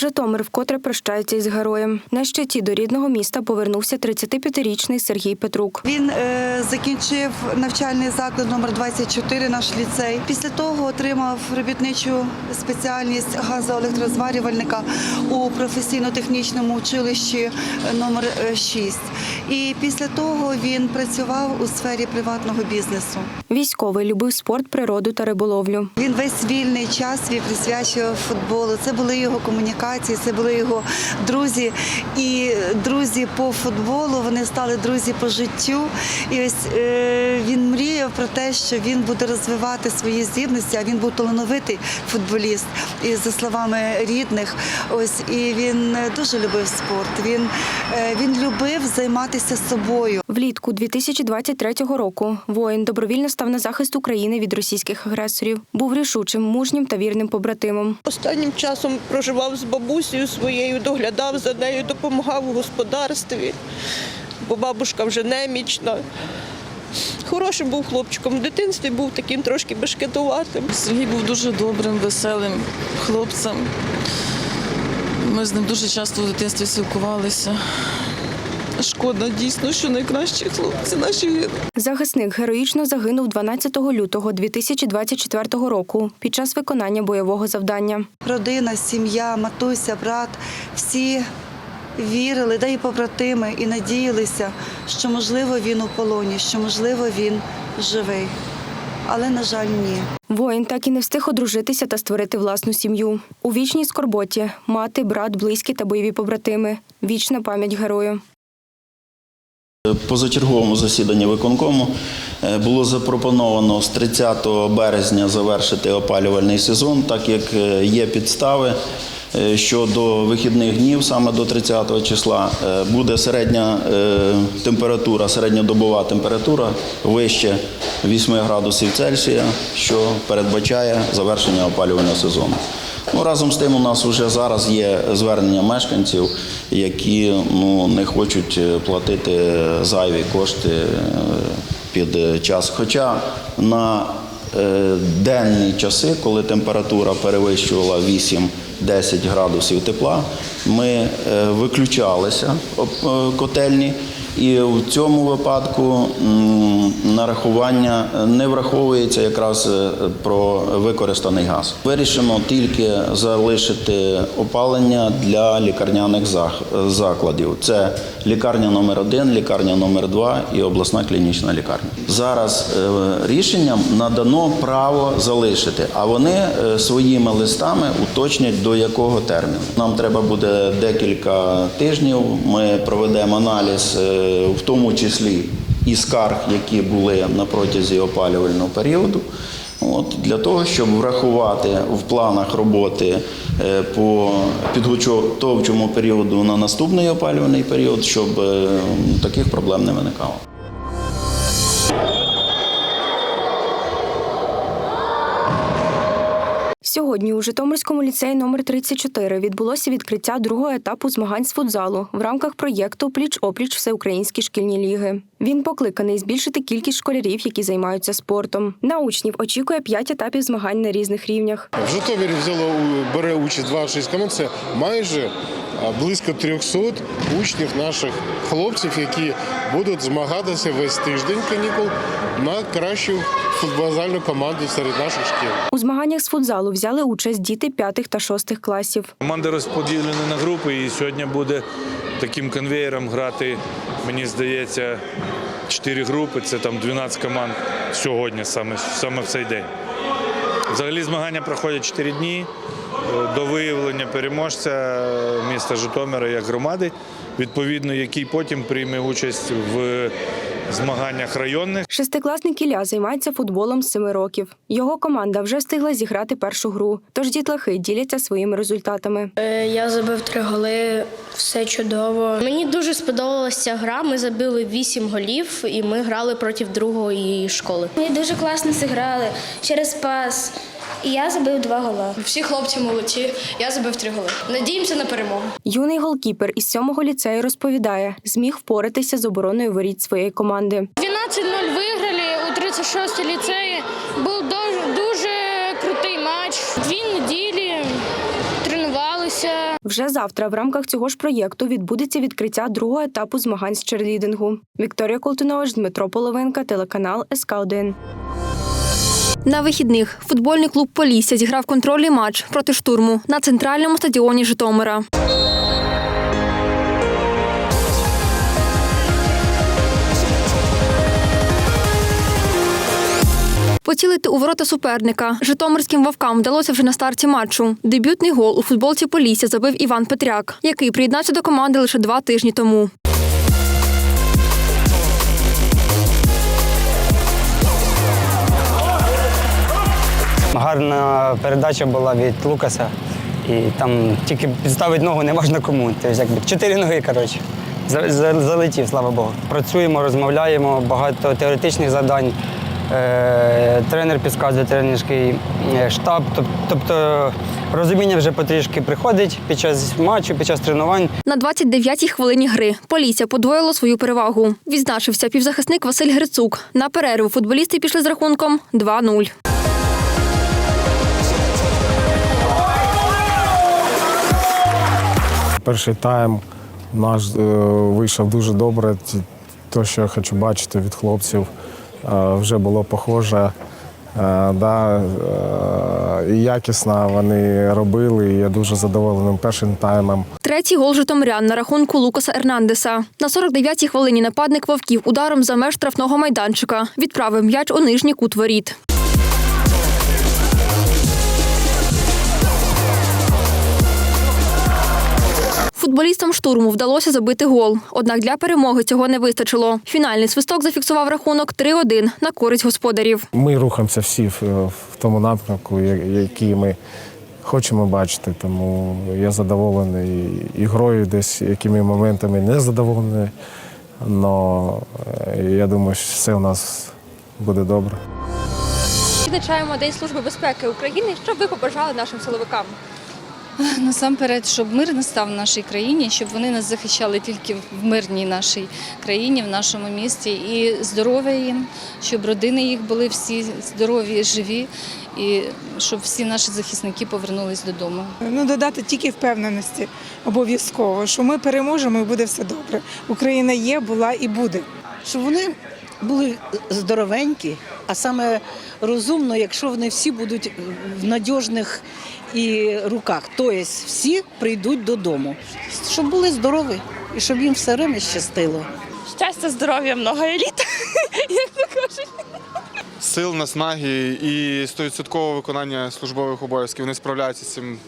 Житомир вкотре прощається із героєм. На щиті до рідного міста повернувся 35-річний Сергій Петрук. Він е, закінчив навчальний заклад номер 24 наш ліцей. Після того отримав робітничу спеціальність газоелектрозварювальника у професійно-технічному училищі номер 6. І після того він працював у сфері приватного бізнесу. Військовий любив спорт, природу та риболовлю. Він весь вільний час свій присвячував футболу. Це були його комунікації, це були його друзі. І друзі по футболу вони стали друзі по життю. І ось е, він мріяв про те, що він буде розвивати свої здібності. А він був талановитий футболіст. І за словами рідних, ось і він е, дуже любив спорт. Він, е, він любив займатися собою. Влітку 2023 року воїн добровільно став на захист України від російських агресорів. Був рішучим, мужнім та вірним побратимом. Останнім часом проживав з бабусею своєю, доглядав за нею, допомагав у господарстві, бо бабушка вже немічна. Хорошим був хлопчиком. В дитинстві був таким трошки бешкетуватим. Сергій був дуже добрим, веселим хлопцем. Ми з ним дуже часто в дитинстві спілкувалися. Шкода дійсно, що найкращі хлопці наші гинули. Захисник героїчно загинув 12 лютого 2024 року під час виконання бойового завдання. Родина, сім'я, матуся, брат всі вірили, да і побратими, і надіялися, що можливо він у полоні, що можливо він живий. Але, на жаль, ні. Воїн так і не встиг одружитися та створити власну сім'ю. У вічній скорботі мати, брат, близькі та бойові побратими. Вічна пам'ять герою. Позачерговому засіданні виконкому е, було запропоновано з 30 березня завершити опалювальний сезон, так як е, є підстави, е, що до вихідних днів, саме до 30 числа, буде середня температура, середньодобова температура вище 8 градусів Цельсія, що передбачає завершення опалювального сезону. Ну, разом з тим, у нас вже зараз є звернення мешканців, які ну, не хочуть е, платити зайві кошти е, під час. Хоча на е, денні часи, коли температура перевищувала 8-10 градусів тепла, ми виключалися котельні. І в цьому випадку нарахування не враховується якраз е, про використаний газ. Вирішено тільки залишити опалення для лікарняних закладів. Це лікарня номер 1 лікарня номер 2 і обласна клінічна лікарня. Зараз е, рішенням надано право залишити, а вони е, своїми листами уточнять до якого терміну. Нам треба буде декілька тижнів. Ми проведемо аналіз, в тому числі і скарг, які були на протязі опалювального періоду. От, для того, щоб врахувати в планах роботи е, по підготовчому періоду на наступний опалювальний період, щоб е, таких проблем не виникало. Сьогодні у Житомирському ліцеї номер 34 відбулося відкриття другого етапу змагань з футзалу в рамках проєкту Пліч-опліч Всеукраїнські шкільні ліги. Він покликаний збільшити кількість школярів, які займаються спортом. На учнів очікує п'ять етапів змагань на різних рівнях. В Житомирі взяло бере участь 26 команд. Це майже близько 300 учнів наших хлопців, які будуть змагатися весь тиждень канікул на кращу футбольну команду серед наших шкіл. У змаганнях з футзалу взяли участь діти п'ятих та шостих класів. Команди розподілені на групи, і сьогодні буде таким конвеєром грати, мені здається, 4 групи. Це там 12 команд сьогодні, саме, саме в цей день. Взагалі змагання проходять 4 дні до виявлення переможця е, міста Житомира як громади, відповідно, який потім прийме участь в змаганнях районних. Шестикласник Ілля займається футболом з семи років. Його команда вже встигла зіграти першу гру, тож дітлахи діляться своїми результатами. Е, Я забив три голи, все чудово. Мені дуже сподобалася гра. Ми забили вісім голів і ми грали проти другої школи. Ми дуже класно зіграли через пас. І я забив два гола. Всі хлопці молодці. Я забив три голи. Надіємося на перемогу. Юний голкіпер із сьомого ліцею розповідає, зміг впоратися з обороною воріт своєї команди. 12-0 виграли у 36-й ліцеї. Був дуже, дуже крутий матч. Дві неділі тренувалися. Вже завтра в рамках цього ж проєкту відбудеться відкриття другого етапу змагань з черлідингу. Вікторія Колтунович, Дмитро Половинка, телеканал СК 1 На вихідних футбольний клуб Полісся зіграв контрольний матч проти штурму на центральному стадіоні Житомира. Поцілити у ворота суперника Житомирським вовкам вдалося вже на старті матчу. Дебютний гол у футболці Полісся забив Іван Петряк, який приєднався до команди лише два тижні тому. Гарна передача була від Лукаса. І там тільки підставити ногу не можна кому. Тобто, якби чотири ноги, коротше. За- за- Залетів, слава Богу. Працюємо, розмовляємо, багато теоретичних завдань. Е, Тренер підказує тренерський е, штаб. Тобто розуміння вже потрішки приходить під час матчу, під час тренувань. На 29-й хвилині гри Полісся подвоїло свою перевагу. Відзначився півзахисник Василь Грицук. На перерву футболісти пішли з рахунком 2-0. Перший тайм наш е, вийшов дуже добре. Те, що я хочу бачити від хлопців, е, вже було похоже. Е, да, і якісно вони робили. і Я дуже задоволений першим таймом. Третій гол житомирян на рахунку Лукаса Ернандеса. На 49-й хвилині нападник вовків ударом за меж штрафного майданчика відправив м'яч у нижній кут воріт. Футболістам штурму вдалося забити гол. Однак для перемоги цього не вистачило. Фінальний свисток зафіксував рахунок 3-1 на користь господарів. Ми рухаємося всі в, тому напрямку, який ми хочемо бачити. Тому я задоволений ігрою, десь якими моментами не задоволений. Але я думаю, що все у нас буде добре. Відзначаємо День служби безпеки України. Що ви побажали нашим силовикам? Насамперед, щоб мир настав в нашій країні, щоб вони нас захищали тільки в мирній нашій країні, в нашому місті, і здоров'я їм, щоб родини їх були всі здорові, живі, і щоб всі наші захисники повернулись додому. Ну, додати тільки впевненості обов'язково, що ми переможемо і буде все добре. Україна є, була і буде. щоб вони були здоровенькі, а саме розумно, якщо вони всі будуть в надіжних і руках. Тобто всі прийдуть додому, щоб були здорові і щоб їм все время щастило. Щастя, здоров'я, много еліт, як то кажуть. Сил, наснаги і 100% виконання службових обов'язків. Вони справляються з цим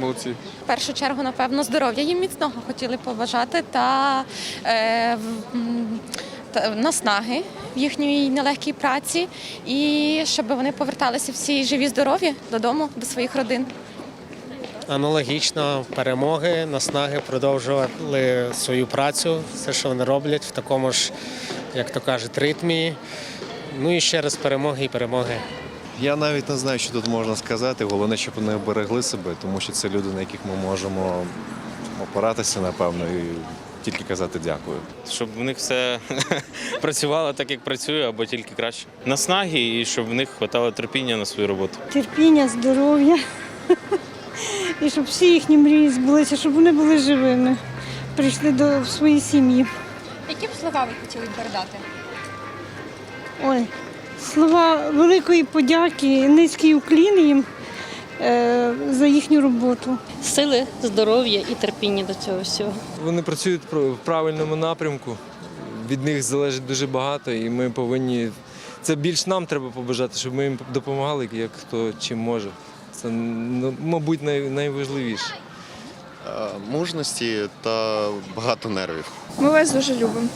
молодці. В першу чергу, напевно, здоров'я їм міцного хотіли побажати та, е, наснаги в їхній нелегкій праці, і щоб вони поверталися всі живі, здорові додому, до своїх родин. Аналогічно перемоги, наснаги продовжували свою працю, все, що вони роблять в такому ж, як то кажуть, ритмі. Ну і ще раз перемоги і перемоги. Я навіть не знаю, що тут можна сказати. Головне, щоб вони берегли себе, тому що це люди, на яких ми можемо опиратися, напевно, і тільки казати дякую. щоб в них все працювало так, як працює, або тільки краще. Наснаги і щоб в них вистачало терпіння на свою роботу. Терпіння, здоров'я. І щоб всі їхні мрії збулися, щоб вони були живими, прийшли до своєї сім'ї. Які б слова ви хотіли передати? Ой, слова великої подяки, низький уклін їм е, за їхню роботу. Сили, здоров'я і терпіння до цього всього. Вони працюють в правильному напрямку. Від них залежить дуже багато, і ми повинні. Це більш нам треба побажати, щоб ми їм допомагали, як хто чим може. Це, ну, мабуть, найважливіше. Мужності та багато нервів. Ми вас дуже любимо.